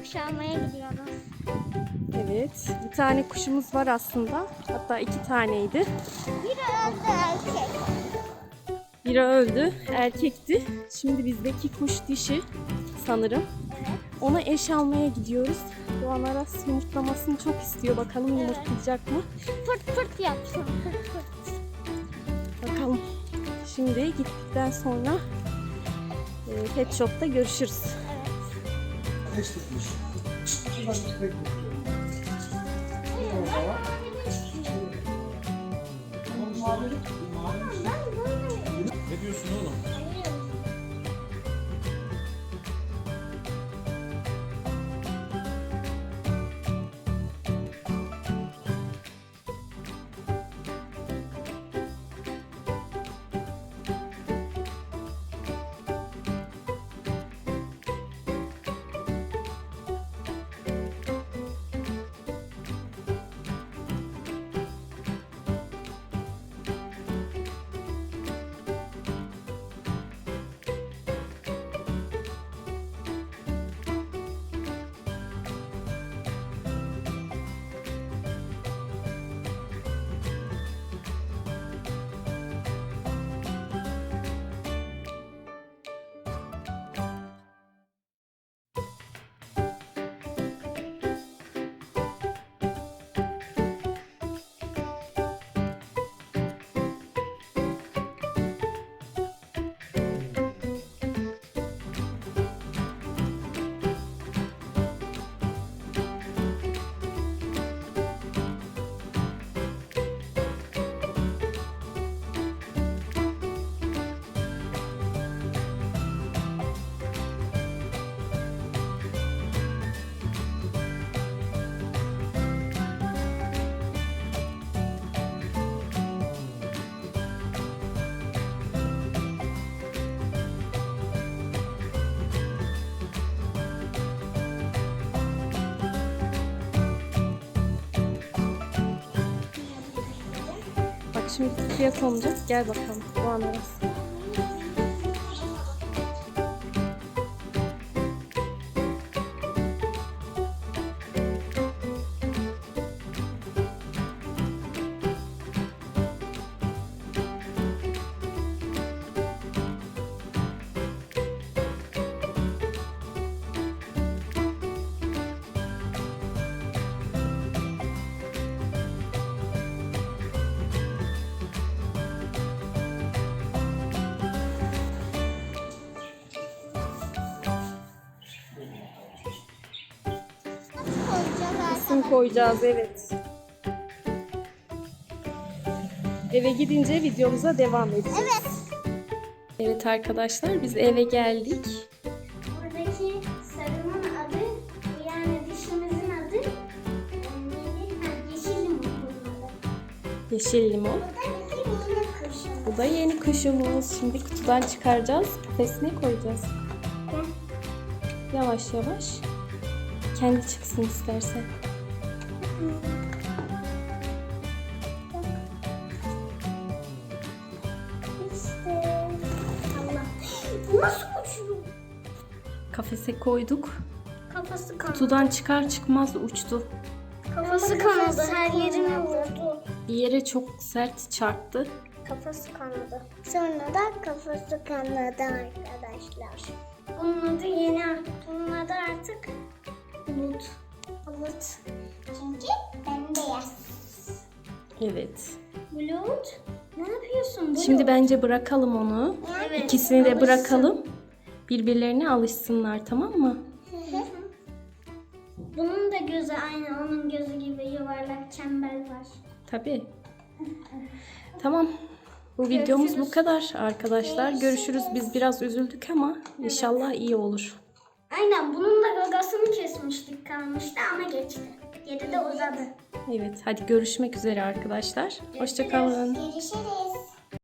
kuş almaya gidiyoruz. Evet. Bir tane kuşumuz var aslında. Hatta iki taneydi. Biri öldü erkek. Biri öldü. Erkekti. Şimdi bizdeki kuş dişi sanırım. Ona eş almaya gidiyoruz. Doğan Aras yumurtlamasını çok istiyor. Bakalım Evet. yumurtlayacak mı? Fırt fırt yapsın. Fırt fırt. Bakalım. Şimdi gittikten sonra e, pet shop'ta görüşürüz. Evet. Ne şimdi fiyat olacak. Gel bakalım. Doğan Aras. Koyacağız evet. Eve gidince videomuza devam edeceğiz. Evet. Evet arkadaşlar biz eve geldik. Buradaki sarının adı yani dişimizin adı e, yeşil limon. Yeşil limon. Bu da yeni kuşumuz. Şimdi kutudan çıkaracağız. Kafesine koyacağız. Yavaş yavaş. Kendi çıksın istersen. İşte. Allah. Bu nasıl uçuyor? Kafese koyduk. Kafası kanadı. Kutudan çıkar çıkmaz uçtu. Kafası kanadı. Her yerine vurdu. Bir yere çok sert çarptı. Kafası kanadı. Sonra da kafası kanadı arkadaşlar. Bunun adı yeni Bunun adı artık Bulut. Bulut. Çünkü bembeyaz. Evet. Bulut. Ne yapıyorsun Bulut? Şimdi bence bırakalım onu. Evet, İkisini de alışsın. bırakalım. Birbirlerine alışsınlar tamam mı? Bunun da gözü aynı onun gözü gibi yuvarlak çember var. Tabii. Tamam. Bu videomuz bu kadar arkadaşlar. Görüşürüz. Biz biraz üzüldük ama inşallah iyi olur. Aynen bunun da gagasını kesmiştik kalmıştı ama geçti. Yedi de uzadı. Evet hadi görüşmek üzere arkadaşlar. Hoşçakalın. Görüşürüz.